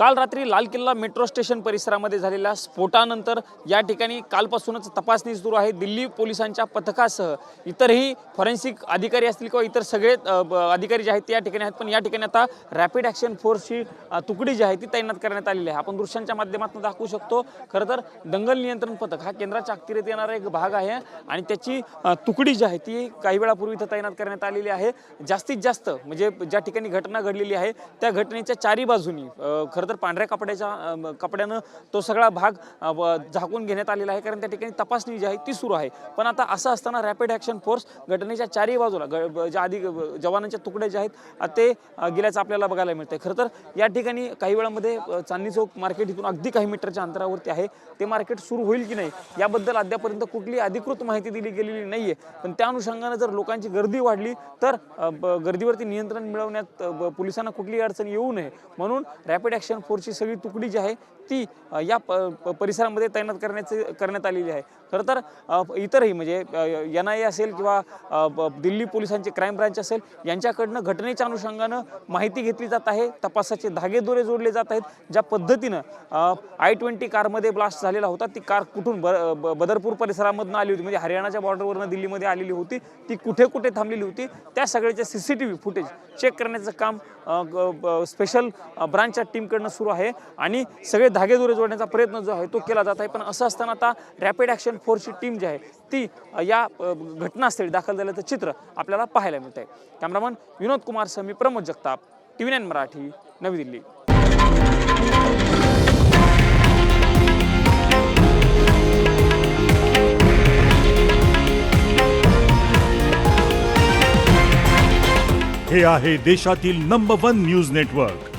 काल रात्री लाल किल्ला मेट्रो स्टेशन परिसरामध्ये झालेल्या स्फोटानंतर या ठिकाणी कालपासूनच तपासणी सुरू आहे. दिल्ली पोलिसांच्या पथकासह इतरही फॉरेन्सिक अधिकारी असतील किंवा इतर सगळे अधिकारी जे आहेत ते या ठिकाणी आहेत. पण या ठिकाणी आता रॅपिड ॲक्शन फोर्सची तुकडी जी आहे ती तैनात करण्यात आलेली आहे. आपण दृश्यांच्या माध्यमातून दाखवू शकतो. खरं तर दंगल नियंत्रण पथक हा केंद्राच्या अखत्यारीत येणारा एक भाग आहे आणि त्याची तुकडी जी आहे ती काही वेळापूर्वी इथं तैनात करण्यात आलेली आहे. जास्तीत जास्त म्हणजे ज्या ठिकाणी घटना घडलेली आहे त्या घटनेच्या चारी बाजूनी खरं तर पांढऱ्या कपड्याच्या कपड्यानं तो सगळा भाग झाकून घेण्यात आलेला आहे. कारण त्या ठिकाणी तपासणी जी आहे ती सुरू आहे. पण आता असं असताना रॅपिड ॲक्शन फोर्स घटनेच्या चारही बाजूला ग- ज्या आधी जवानांच्या तुकड्या ज्या आहेत ते गेल्याचं आपल्याला बघायला मिळतंय. खरं तर या ठिकाणी काही वेळामध्ये चांदणी चौक मार्केट इथून अगदी काही मीटरच्या अंतरावरती आहे. ते मार्केट सुरू होईल की नाही याबद्दल अद्यापर्यंत कुठली अधिकृत माहिती दिली गेलेली नाहीये. पण त्या अनुषंगानं जर लोकांची गर्दी वाढली तर गर्दीवरती नियंत्रण मिळवण्यात पोलिसांना कुठलीही अडचण येऊ नये. म्हणून रॅपिड ॲक्शन फोर्सची सगळी तुकडी जी आहे ती या प- परिसरामध्ये तैनात करण्याचे करण्यात आलेली आहे. खरं तर इतरही म्हणजे एन आय ए असेल किंवा ब- दिल्ली पोलिसांची क्राईम ब्रांच असेल यांच्याकडनं घटनेच्या अनुषंगानं माहिती घेतली जात आहे. तपासाचे धागेदोरे जोडले जात आहेत ज्या पद्धतीनं आय ट्वेंटी कारमध्ये ब्लास्ट झालेला होता. ती कार कुठून ब ब- बदरपूर परिसरामधनं आली होती. म्हणजे हरियाणाच्या बॉर्डरवरनं दिल्लीमध्ये आलेली होती. ती कुठे कुठे थांबलेली होती त्या सगळ्याचे C C T V footage check करण्याचं काम स्पेशल ब्रांचच्या टीमकडनं सुरू आहे. आणि सगळे धागेदोरे जोडण्याचा प्रयत्न जो आहे तो केला जात आहे. पण असं असताना आता रॅपिड ॲक्शन फोर्सची टीम जी आहे ती या घटनास्थळी दाखल झाल्याचं चित्र आपल्याला पाहायला मिळत आहे cameraman Vinod Kumar Sami Pramod Jagtap T V nine Marathi नवी दिल्ली. हे आहे देशातील नंबर वन न्यूज नेटवर्क